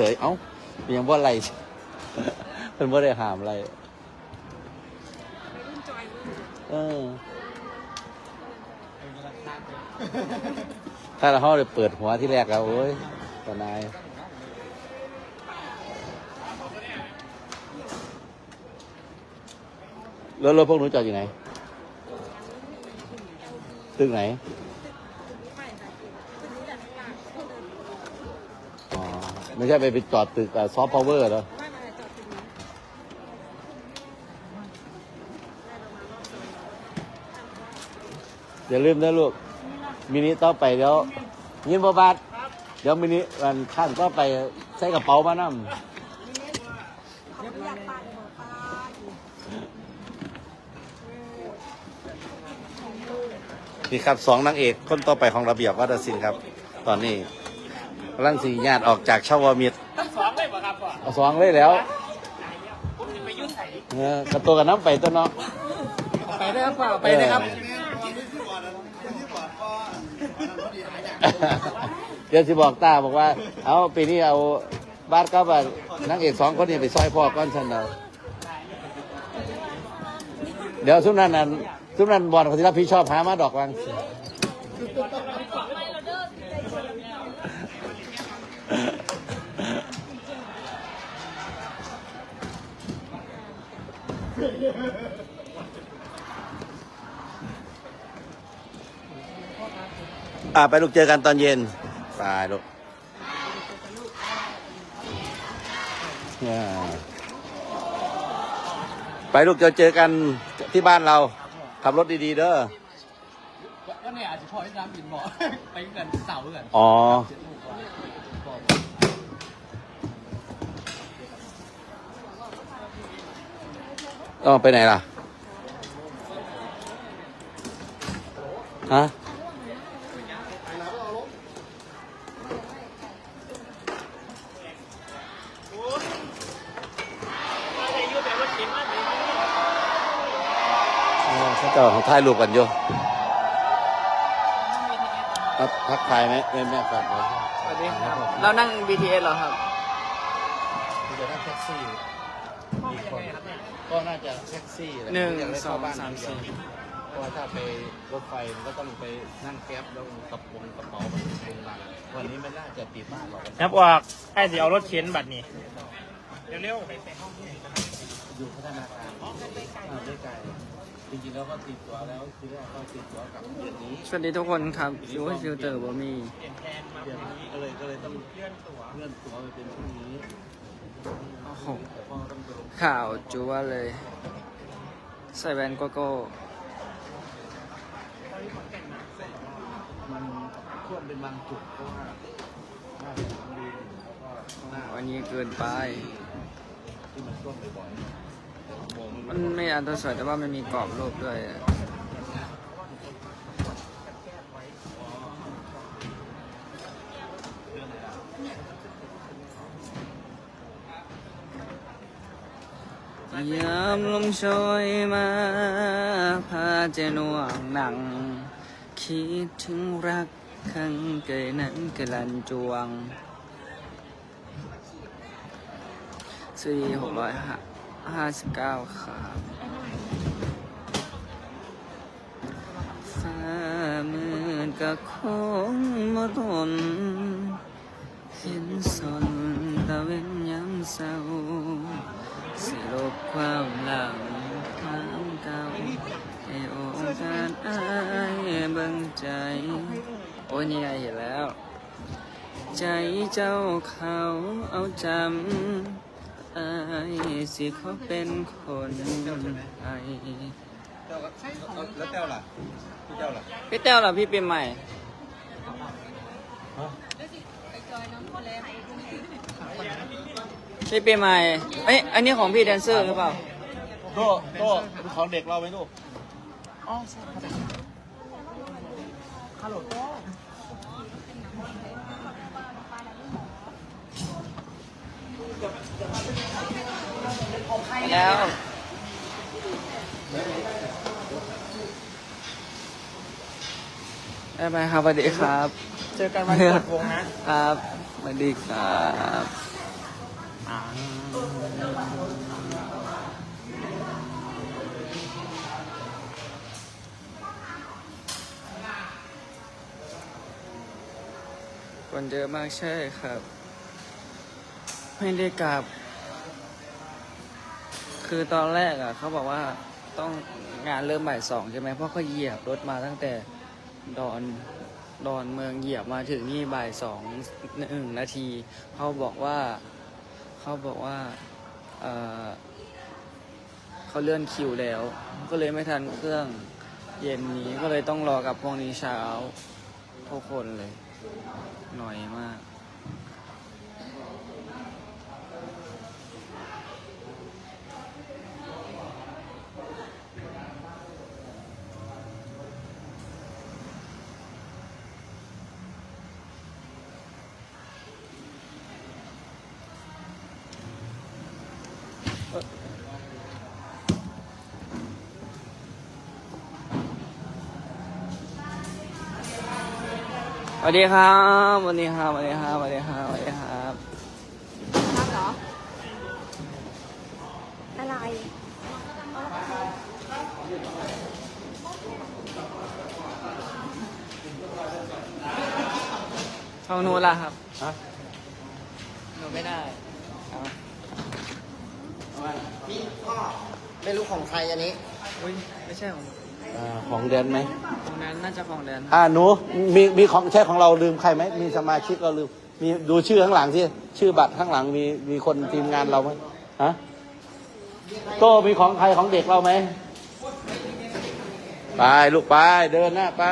เฉยเอ้ายังว่าอะไรเป็นว่าได้หามอะไรเออถ้าเราเขาเลยเปิดหัวที่แรกแล้วโอ้ยตานายแล้วรถพวกนู้นจอดอยู่ไหน ตึกไหน ไม่ใช่ไปไปจอดตึกซอฟต์พาวเวอร์เหรออย่าลืมนะลูก มินิต่อไปเดี๋ยวยินบอบาทเดี๋ยวมินิวันข้างก็ไปใส่กระเป๋ามานั่นี่ครับสองนางเอกคนต่อไปของระเบียบวัฒนศิลป์ครับ ตอนนี้ กำลังสีญาติออกจากชาวมิตรต้องสองเลยป่ะครับพ่อเอาสองเลยแล้วผมจะไปยุ่งใส่เออกระตัวกับน้ำไปตัวเนาะไปได้ครับพ่อไปได้ครับเดี๋ยวสิบอกตาบอกว่า เอาปีนี้เอาบ้านก็แบบนางเอกสองคนนี้ไปซอยพ่อก้อนฉันเอาเดี๋ยวซุมนั้นนั้นซุมนั้นบอลเขาที่รับผิดชอบหามาดอกวัง อ่าไปลูกเจอกันตอนเย็นตายลูกอ่าไปลูกเจอเจอกันที่บ้านเรา ขับรถดีๆเด้อก็เนี่ยอาจจะพอให้น้ำบินบอกไปกันเสากันอ๋อ ต้องไปไหนล่ะ ฮะ อ๋อเขาเจะของถ่ายรูปกันอยู่ครับทักทายไหมแม่แม่ฝากไว้ สวัสดีครับ เรานั่ง BTS เหรอครับคุณจะนั่งแท็กซี่มี คนก็น่าจะแท็กซี่แหละหนึ่งยกได้สองเข้บ้นสามสี่ เพราะว่าถ้าไปรถไฟมันก็ต้องไปนั่งแก๊ปแล้วกระโปรงกระเป๋ามันเป็นบางวันนี้ไม่น่าจะติดมากหรอกนับว่าไอ้สิเอารถเข็นบัตรนี่เร็วอยู่พัฒนาการอ่าไม่ไกลจริงๆแล้วก็ติดตัวแล้วคือแรกก็ติดตัวกับเดือนนี้สวัสดีทุกคนครับยูให้ฟิลเตอร์บ่มีๆเปลี่ยนแทนมาเดือนนี้ก็เลยก็เลยต้องเลื่อนตัวเลื่อนตัวไปเป็นพรุ่งนี้ โอ้โหแต่พ่อต้องไปลงข่าวจัวเลย ใส่แว่นโกโก้มันท่วมเป็นบางจุดเพราะว่าหน้าสนามบินแล้วก็หน้าวันนี้เกินไป ที่มันท่วมบ่อยๆแต่อุโมงค์มันไม่อันตรสวยแต่ว่ามันมีกรอบรูปด้วยอะ ยามลมโชยมาพาใจน่วงหนัง คิดถึงรักข้างเกยนั้นกลันจวงสี่หกร้อยห้าสิบเก้าครับฟ้ามืดก็คงมาทนเห็นสนตะเว้นยามเศร้า สิลบความหลังความเก่าให้โอกาสอายเบิ่งใจ โอ้ยนี่ไงเห็นแล้ว ใจเจ้าเขาเอาจำอายสิเขาเป็นคนไทยแล้วเจ้าล่ะ พี่เจ้าล่ะ พี่แต้วเหรอพี่ปีใหม่ พี่ปีใหม่เอ้ยอันนี้ของพี่แดนเซอร์หรือเปล่า โต้โต้ของเด็กเราไหมลูกแล้วบ๊ายบายครับสวัสดีครับ เจอกันวันกดวงนะครับสวัสดีครับ คนเยอะมากใช่ครับ ไม่ได้กลับ คือตอนแรกอะเขาบอกว่าต้องงานเริ่มบ่ายสองใช่ไหมเพราะเขาเหยียบรถมาตั้งแต่ดอนดอนเมืองเหยียบมาถึงนี่บ่ายสองหนึ่งนาทีเขาบอกว่า เขาบอกว่าเเขาเลื่อนคิวแล้ว ก็เลยไม่ทันเครื่องเย็นนี้ก็เลยต้องรอกับพวกนี้เช้าทุกคนเลย หน่อยมาก สวัสดีครับสวัสดีครับสวัสดีครับสวัสดีครับสวัสดีครับครับเหรอ อะไรช่องนู้นล่ะครับฮะหนูไม่ได้เอาไม่รู้ของใครอันนี้ อุ้ยไม่ใช่ของ อ่าของแดนไหมของนั้นน่าจะของแดนอ่าหนูมีมีของใช่ของเราลืมใครไหมมีสมาชิกเราลืมมีดูชื่อข้างหลังที่ชื่อบัตรข้างหลังมีมีคนทีมงานเราไหมฮะโตมีของใครของเด็กเราไหมไปลูกไปเดินหน้าไป